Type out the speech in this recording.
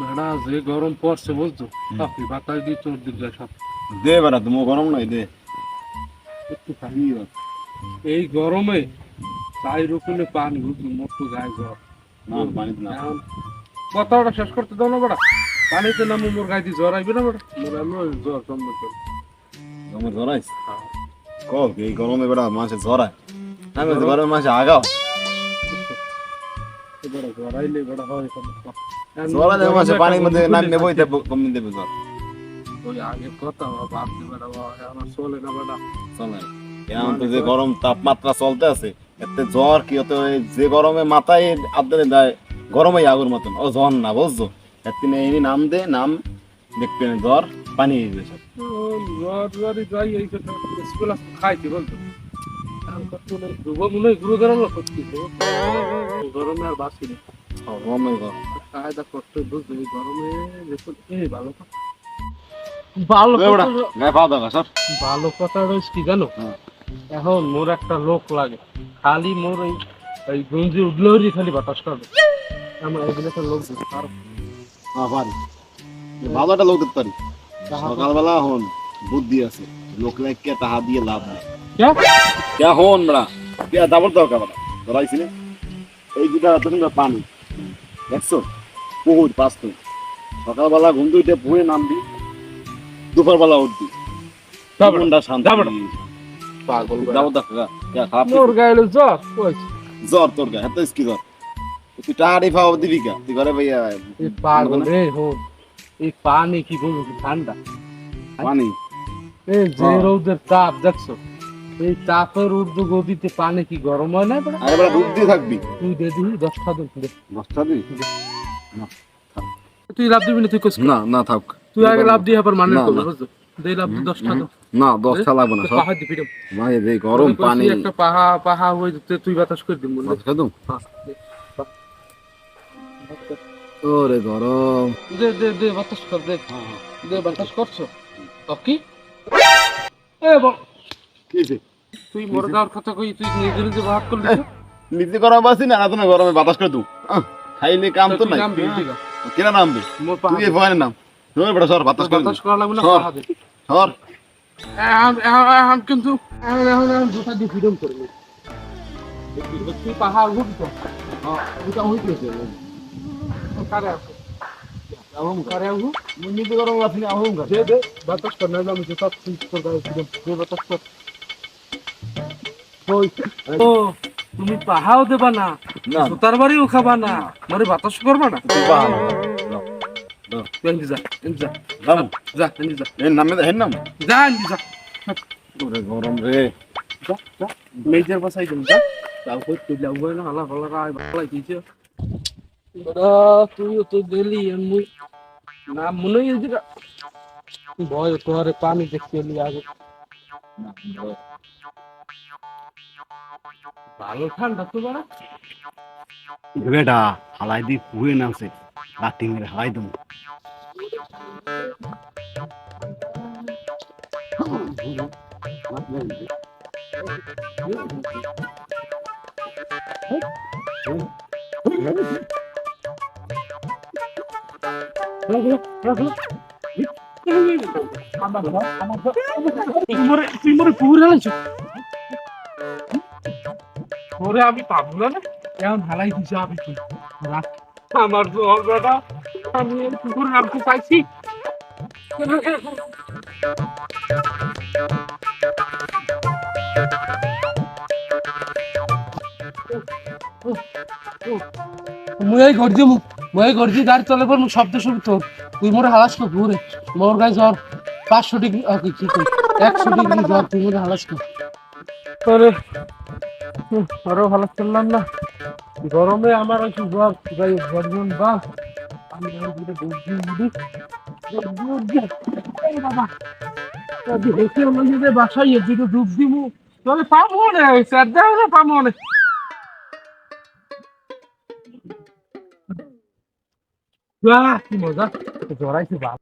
বেড়া যে গরম পড়ছে বুঝছ? আপনি বাতাস দিয়ে তোর দিক যায় সব। দে বেড়া তোমার গরম নাই দে। একটু খালি এই গরমে তাই রকমে পানি বুঝছ? মতো গায়ে জ্বর। কথাটা শেষ করতে দাও না বেড়া। পানিতে নামো মোর গায়ে দিয়ে জ্বর আইবে না বেড়া? মোর এমন জ্বর জন্ম করে তোমার জ্বরাইস কল এই গরমে বেড়া মাসে জ্বরায় আমি বলছি মাসে আগাও। বেড়া জ্বর আইলে বেড়া হয় সমস্যা এখন জ্বরা মাসে পানির মধ্যে নাম নেবই দেখাচ্ছে। দেবো দেবে জ্বর ওই আগের কথা বাপ বেড়া আমার চলে না বেড়া চলে। এখন তো যে গরম তাপমাত্রা চলতে আছে এতে জ্বর কি হতে যে গরমে মাথায় আদরে দেয় গরমে আগুর মতন। ও জ্বর না বুঝছ? এর তিনে এনি নাম দে নাম দেখবে জ্বর পানি দিবে সব। জ্বর জ্বরই যাই এই স্কুল খাইতে বলতো। এখন কত গুরু গরমে আর না। গরমে গরম কায়দা করতে বুঝছ এই গরমে দেখুন এই ভালো ভালো কথা- গায়ে পাও দাও সর। ভালো কথা রয়েছে কি জানো? হ্যাঁ। এখন মোর একটা লোক লাগে। খালি মোর এই এই গঞ্জি উঠলেই খালি বাতাস করবে। আমার এদিকে একটা লোক দিতে পারো হ্যাঁ পারি। ভালো একটা লোক দিতে পারি। সকালবেলা হন বুদ্ধি আছে। লোক কে তাহা দিয়ে লাভ নেই। কে? কে হন বড়া কে দাবর দরকার বড়া ধরাইছি না এই দুটা তুমি পানি। দেখছ? বহুত পাঁচ তো সকালবেলা ঘুম উঠে ভুঁয়ে নামবি দুপুরবেলা উঠবি। মনটা শান্তি। পাগল গায়ে জ্বর জ্বর তোর গা হাতে কি জ্বর তুই টাড়ি ফাও দিবি কা? তুই ঘরে ভাইয়া পাগল রে এই পানি কি বলব ঠান্ডা? পানি? এই যে হ্যাঁ। রোদের তাপ দেখছ? এই তাপের ঊর্ধ্ব গতিতে পানি কি গরম হয় না? আরে বড় দিয়ে থাকবি। তুই দে দিবি দশটা দে। নষ্ট দিবি তুই লাভ দিবি না তুই কস না না থাক। তুই আগে লাভ দিয়ে আবার মানে করবি না। বুঝছ? দে লাভ দশটা দাও না দশটা লাগবে না পাহাড় দিবি। ভাই রে গরম পানি। একটা পাহা পাহা হয়ে যেতে তুই বাতাস করে দিবি মনে খাদুম হ্যাঁ, ওরে গরম। দে দে দে বাতাস কর দে। দে বাতাস করছ? তো কি? এ তুই মোর গাওয়ার কথা কই তুই নিজে নিজে ভাগ করলি? নিচে গরম আছি না না গরমে বাতাস করে দু খাইলে কাম তো নাই। কেনা নামবে মোর তুই পাহা ভয় নাম। তুমি বড় সর বাতাস করে বাতাস করা লাগবে না সর। সর। এখন কিন্তু। এখন এখন এখন দুটা দিয়ে ফ্রিডম করে নে। তুই পাহাড় উঠবি তো। হ্যাঁ ওটা উঠবে কারে আছে কারে আউ নিচে গরম আছি না আহুম দে দে। বাতাস কর না আমি তো সব ঠিক করে দাও ফ্রিডম দে বাতাস কর। ও তুমি পাহাও দেবা না না। সুতার বাড়িও খাবা না মরে বাতাস করবা না? যা যা যা যা এর নামে হেন নাম। যা যা ওরে গরম রে। যা যা। মেজর বাসাই দিন যা। তাও কই তুই না? হালা হালা রাই ভালাই দিছে বড়া তুই তো গেলি মুই না মনে হয় যে ভয় তোরে পানি দেখতে আগে। ভালো ঠান্ডা তো বড়া বেটা হালাই দি পুয়ে নামছে। লাঠি মেরে হালাই দম মরে তুই মরে পুকুরে হালাইছ ওরে আমি পাবো না এখন কি আমার আমি মুই এই গর্জি মু মুই এই দাঁড় চলে পর শব্দ শুনি তোর তুই মোরে হালাস কর ঘুরে মোর গায়ে জ্বর পাঁচশো ডিগ্রি কি একশো ডিগ্রি জ্বর তুই মোরে হালাস কর তোরে হুম, আরও ভালো চললাম না। গরমে আমার ওই জ্বর যাই গরজন বা আমি বাবা আমরা যদি বাসায় ডুব দিব। তবে পাবো না পাবো না। কি মজা জড়াইছে বাপ।